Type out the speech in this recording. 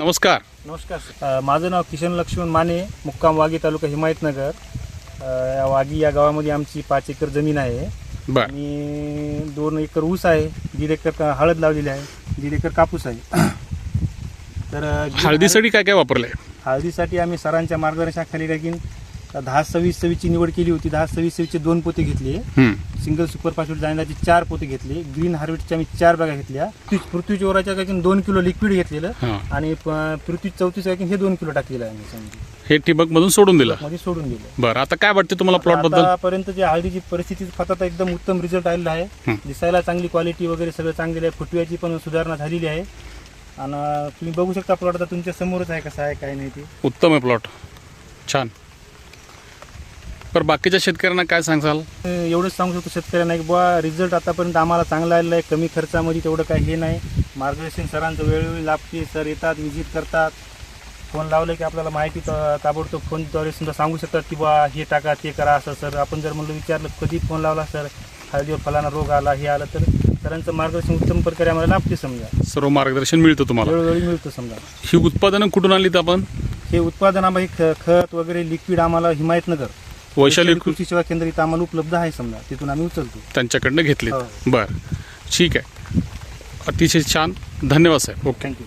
नमस्कार. नमस्कार सर. अ, माझं नाव किशन लक्ष्मण माने मुक्काम वागी तालुका हिमायतनगर. अ, या वागी या गावामध्ये आमची पाच एकर जमीन आहे. बर. आणि दोन एकर ऊस आहे दीड एकर का- हळद लावलेली आहे दीड एकर कापूस आहे. तर अ, हळदीसाठी काय काय वापरलंय? हळदीसाठी आम्ही सरांच्या मार्गदर्शनाखाली काही दहा सव्वीस सव्वीसची निवड केली होती दहा सव्वीस सव्वीसचे दोन पोते घेतले. सिंगल सुपर फास्फेट जाण्याची चार पोते घेतले. ग्रीन हार्वेस्टच्या आम्ही चार बॅगा घेतल्या. पृथ्वी- चोराच्या काही दोन किलो लिक्विड घेतलेलं. आणि पृथ्वी चौतीस काही हे दोन किलो टाकलेलं आहे हे ठिबक मधून सोडून दिलं? मध्ये सोडून दिलं. बरं आता काय वाटते तुम्हाला प्लॉटबद्दल? आतापर्यंत जे हळदीची परिस्थिती फक्त एकदम उत्तम रिझल्ट आलेला आहे. दिसायला चांगली क्वालिटी वगैरे सगळं चांगलेलं आहे. फुटव्याची पण सुधारणा झालेली आहे. आणि तुम्ही बघू शकता प्लॉट आता तुमच्या समोरच आहे कसं आहे काय नाही ते. उत्तम आहे प्लॉट छान. पर बाकीच्या शेतकऱ्यांना काय सांगाल? एवढंच सांगू शकतो शेतकऱ्यांना की बुवा रिझल्ट आतापर्यंत आम्हाला चांगला आलेला आहे. कमी खर्चामध्ये तेवढं काही हे नाही. मार्गदर्शन सरांचं वेळोवेळी लाभते. सर येतात विजिट करतात. फोन लावलं की आपल्याला माहिती ताबडतोब फोनद्वारे समजा सांगू शकतात की बा हे टाका ते करा असं. सर आपण जर म्हणलं विचारलं कधी फोन लावला? सर हळदीवर फलाना रोग आला हे आलं तर सरांचं मार्गदर्शन उत्तम प्रकारे आम्हाला लाभते समजा. सर्व मार्गदर्शन मिळतं तुम्हाला? वेळोवेळी मिळतं समजा. ही उत्पादनं कुठून आणलीत आपण? हे उत्पादन आम्हाला हे ख- खत वगैरे लिक्विड आम्हाला हिमायतनगर. वैशाली कृषी सेवा केंद्र इथं आम्हाला उपलब्ध आहे समजा तिथून आम्ही उचलतो. त्यांच्याकडनं घेतलीत. हो. बरं. ठीक आहे. अतिशय छान. धन्यवाद साहेब. ओके. थँक्यू